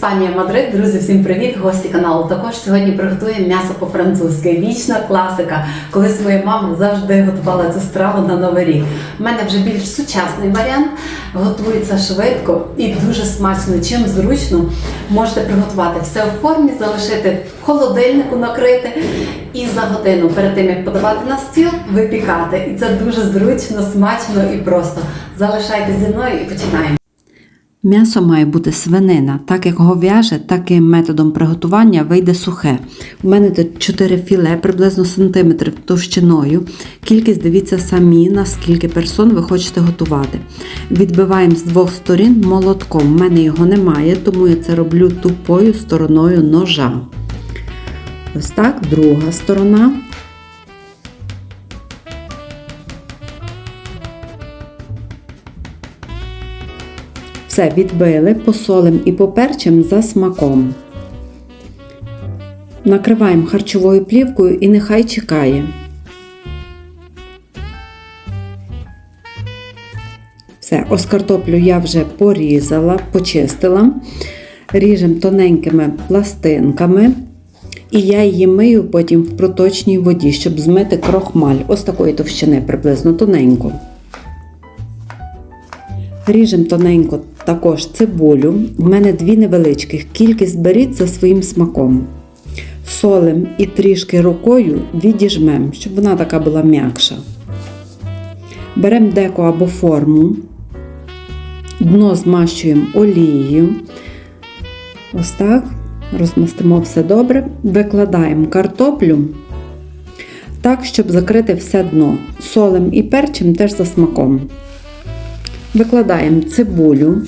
Іспанія Мадрид, друзі, всім привіт! Гості каналу. Також сьогодні приготуємо м'ясо по-французьки. Вічна класика. Колись моя мама завжди готувала цю страву на новий рік. У мене вже більш сучасний варіант. Готується швидко і дуже смачно. Чим зручно можете приготувати все в формі, залишити в холодильнику, накрити і за годину перед тим як подавати на стіл, випікати. І це дуже зручно, смачно і просто. Залишайтесь зі мною і починаємо. М'ясо має бути свинина, так як говяже, так і методом приготування вийде сухе. У мене тут 4 філе, приблизно сантиметрів товщиною. Кількість дивіться самі, на скільки персон ви хочете готувати. Відбиваємо з двох сторін молотком. У мене його немає, тому я це роблю тупою стороною ножа. Ось так, друга сторона. Все відбили, посолим і поперчим за смаком. Накриваємо харчовою плівкою і нехай чекає. Все, ось картоплю я вже порізала, почистила. Ріжемо тоненькими пластинками. І я її мию потім в проточній воді, щоб змити крохмаль. Ось такої товщини приблизно тоненько. Ріжемо тоненько також цибулю. У мене дві невеличких. Кількість беріть за своїм смаком. Солим і трішки рукою відіжмемо, щоб вона така була м'якша. Беремо деко або форму, дно змащуємо олією. Ось так. Розмастимо все добре. Викладаємо картоплю так, щоб закрити все дно. Солим і перчим теж за смаком. Викладаємо цибулю.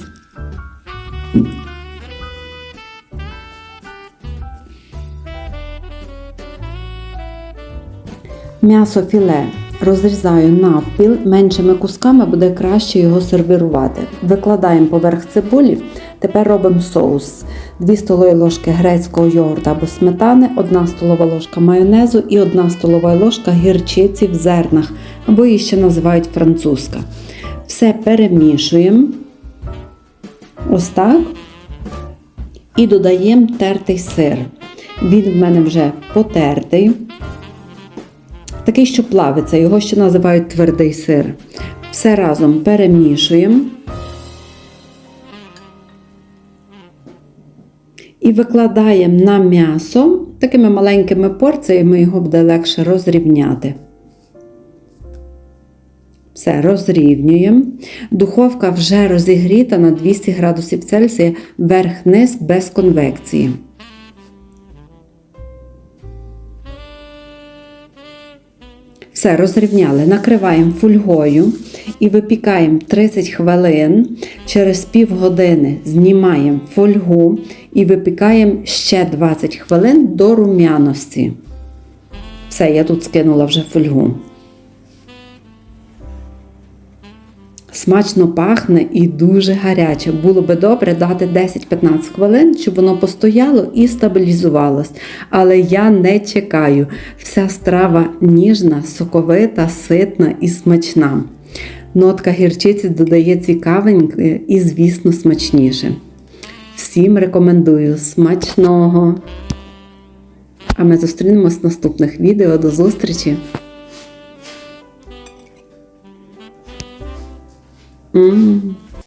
М'ясо філе розрізаю навпіл, меншими кусками буде краще його сервірувати. Викладаємо поверх цибулі, тепер робимо соус. 2 столові ложки грецького йогурта або сметани, 1 столова ложка майонезу і 1 столова ложка гірчиці в зернах, або її ще називають французька. Все перемішуємо. Ось так. І додаємо тертий сир. Він в мене вже потертий. Такий, що плавиться, його ще називають твердий сир. Все разом перемішуємо. І викладаємо на м'ясо. Такими маленькими порціями його буде легше розрівняти. Все, розрівнюємо. Духовка вже розігріта на 200 градусів Цельсія верх-низ без конвекції. Все, розрівняли. Накриваємо фольгою і випікаємо 30 хвилин. Через півгодини знімаємо фольгу і випікаємо ще 20 хвилин до рум'яності. Все, я тут скинула вже фольгу. Смачно пахне і дуже гаряче. Було би добре дати 10-15 хвилин, щоб воно постояло і стабілізувалось. Але я не чекаю. Вся страва ніжна, соковита, ситна і смачна. Нотка гірчиці додає цікавеньке і, звісно, смачніше. Всім рекомендую смачного! А ми зустрінемось в наступних відео. До зустрічі! 嗯。